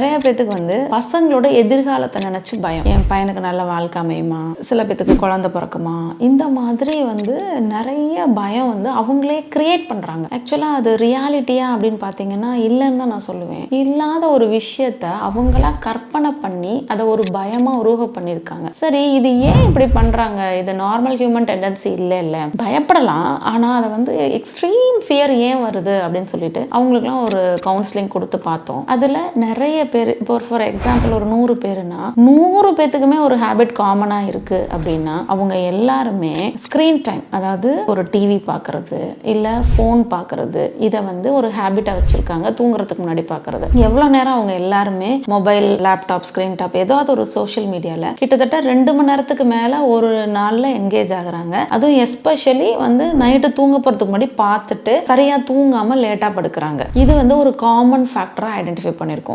நிறைய பேத்துக்கு வந்து பசங்களோட எதிர்காலத்தை நினைச்சு பயம். என் பையனுக்கு நல்ல வாழ்க்கை அமையுமா? சில பேத்துக்கு குழந்தை பிறக்குமா? இந்த மாதிரி வந்து நிறைய பயம் வந்து அவங்களே கிரியேட் பண்றாங்க. ஆக்சுவலா அது ரியாலிட்டியா அப்படின்னு பார்த்தீங்கன்னா இல்லைன்னு தான் நான் சொல்லுவேன். இல்லாத ஒரு விஷயத்த அவங்களா கற்பனை பண்ணி அதை ஒரு பயமா உருவ பண்ணியிருக்காங்க. சரி இது ஏன் இப்படி பண்றாங்க? இது நார்மல் ஹியூமன் டெண்டன்சி இல்லை இல்லை. பயப்படலாம். ஆனா அதை வந்து எக்ஸ்ட்ரீம் ஃபியர் ஏன் வருது அப்படின்னு சொல்லிட்டு அவங்களுக்குலாம் ஒரு கவுன்சிலிங் கொடுத்து பார்த்தோம். அதுல நிறைய பேர் இப்போ ஃபார் எக்ஸாம்பிள் ஒரு நூறு பேருனா நூறு பேத்துக்குமே ஒரு ஹேபிட் காமனாக இருக்கு அப்படின்னா அவங்க எல்லாருமே ஸ்க்ரீன் டைம் அதாவது ஒரு டிவி பார்க்கறது இல்லை ஃபோன் பார்க்கறது இதை வந்து ஒரு ஹேபிட்டாக வச்சிருக்காங்க தூங்குறதுக்கு முன்னாடி பார்க்கறது எவ்வளோ நேரம் அவங்க எல்லாருமே மொபைல் லேப்டாப் ஸ்க்ரீன் டாப் ஏதாவது ஒரு சோஷியல் மீடியாவில் கிட்டத்தட்ட ரெண்டு மணி நேரத்துக்கு மேலே ஒரு நாளில் என்கேஜ் ஆகுறாங்க. அதுவும் எஸ்பெஷலி வந்து நைட்டு தூங்க போகிறதுக்கு முன்னாடி பார்த்துட்டு சரியாக தூங்காமல் லேட்டாக படுக்கிறாங்க. இது வந்து ஒரு காமன் ஃபேக்டராக ஐடென்டிஃபை பண்ணியிருக்கோம்.